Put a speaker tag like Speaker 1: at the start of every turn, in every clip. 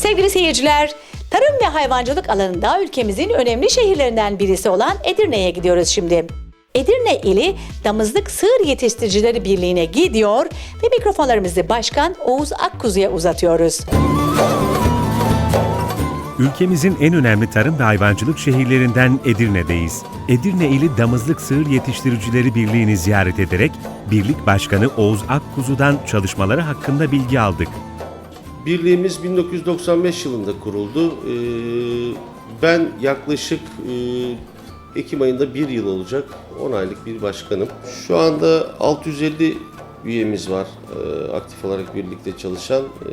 Speaker 1: Sevgili seyirciler, tarım ve hayvancılık alanında ülkemizin önemli şehirlerinden birisi olan Edirne'ye gidiyoruz şimdi. Edirne ili Damızlık Sığır Yetiştiricileri Birliği'ne gidiyor ve mikrofonlarımızı Başkan Oğuz Akkuzu'ya uzatıyoruz.
Speaker 2: Ülkemizin en önemli tarım ve hayvancılık şehirlerinden Edirne'deyiz. Edirne ili Damızlık Sığır Yetiştiricileri Birliği'ni ziyaret ederek Birlik Başkanı Oğuz Akkuzu'dan çalışmaları hakkında bilgi aldık.
Speaker 3: Birliğimiz 1995 yılında kuruldu. Ee, Ben yaklaşık e, Ekim ayında bir yıl olacak 10 aylık bir başkanım. Şu anda 650 üyemiz var e, aktif olarak birlikte çalışan. E,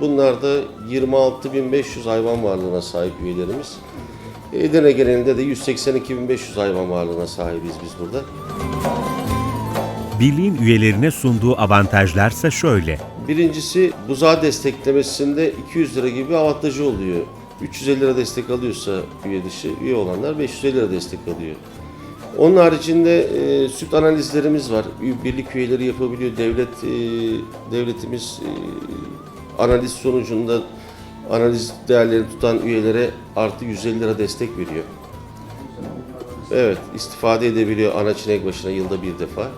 Speaker 3: Bunlar da 26.500 hayvan varlığına sahip üyelerimiz. Edirne genelinde de 182.500 hayvan varlığına sahibiz biz burada.
Speaker 2: Birliğin üyelerine sunduğu avantajlarsa şöyle.
Speaker 3: Birincisi buzağı desteklemesinde 200 lira gibi avantajı oluyor. 350 lira destek alıyorsa üye dışı, üye olanlar 550 lira destek alıyor. Onun haricinde e, süt analizlerimiz var. Birlik üyeleri yapabiliyor. Devlet e, devletimiz e, analiz sonucunda analiz değerlerini tutan üyelere artı 150 lira destek veriyor. Evet, istifade edebiliyor ana çinek başına yılda bir defa.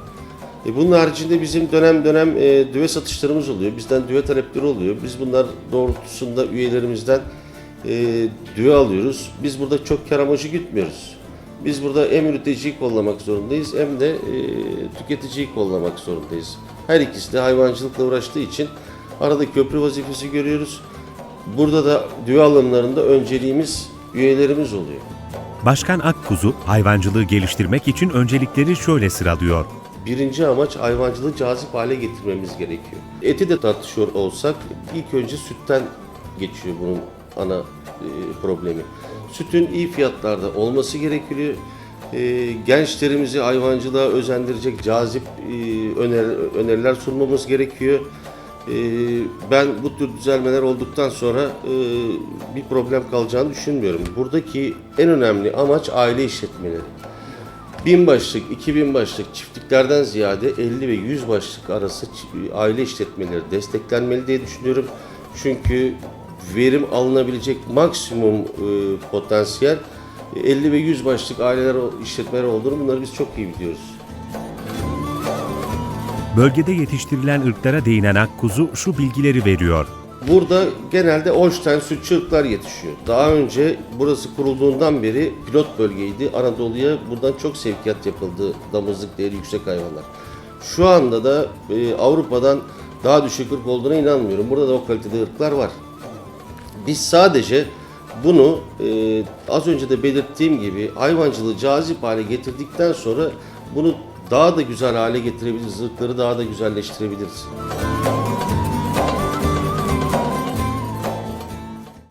Speaker 3: E bunun haricinde bizim dönem dönem e, düve satışlarımız oluyor. Bizden düve talepleri oluyor. Biz bunlar doğrultusunda üyelerimizden e, düve alıyoruz. Biz burada çok kar amacı gütmüyoruz. Biz burada hem üreticiyi kollamak zorundayız hem de e, tüketiciyi kollamak zorundayız. Her ikisi de hayvancılıkla uğraştığı için arada köprü vazifesi görüyoruz. Burada da düve alımlarında önceliğimiz üyelerimiz oluyor.
Speaker 2: Başkan Akkuzu hayvancılığı geliştirmek için öncelikleri şöyle sıralıyor.
Speaker 3: Birinci amaç hayvancılığı cazip hale getirmemiz gerekiyor. Eti de tartışıyor olsak ilk önce sütten geçiyor bunun ana e, problemi. Sütün iyi fiyatlarda olması gerekiyor. E, gençlerimizi hayvancılığa özendirecek cazip e, öner- öneriler sunmamız gerekiyor. Ben bu tür düzelmeler olduktan sonra bir problem kalacağını düşünmüyorum. Buradaki en önemli amaç aile işletmeleri. 1000 başlık, 2000 başlık çiftliklerden ziyade 50 ve 100 başlık arası aile işletmeleri desteklenmeli diye düşünüyorum. Çünkü verim alınabilecek maksimum e, potansiyel e, 50 ve 100 başlık aileler işletmeler olduğunu bunları biz çok iyi biliyoruz.
Speaker 2: Bölgede yetiştirilen ırklara değinen Akkuzu şu bilgileri veriyor.
Speaker 3: Burada genelde Holstein sütçü ırklar yetişiyor. Daha önce burası kurulduğundan beri pilot bölgeydi. Anadolu'ya buradan çok sevkiyat yapıldı damızlık değeri yüksek hayvanlar. Şu anda da e, Avrupa'dan daha düşük ırk olduğuna inanmıyorum. Burada da o kalitede ırklar var. Biz sadece bunu e, az önce de belirttiğim gibi hayvancılığı cazip hale getirdikten sonra bunu daha da güzel hale getirebiliriz. Irkları daha da güzelleştirebiliriz.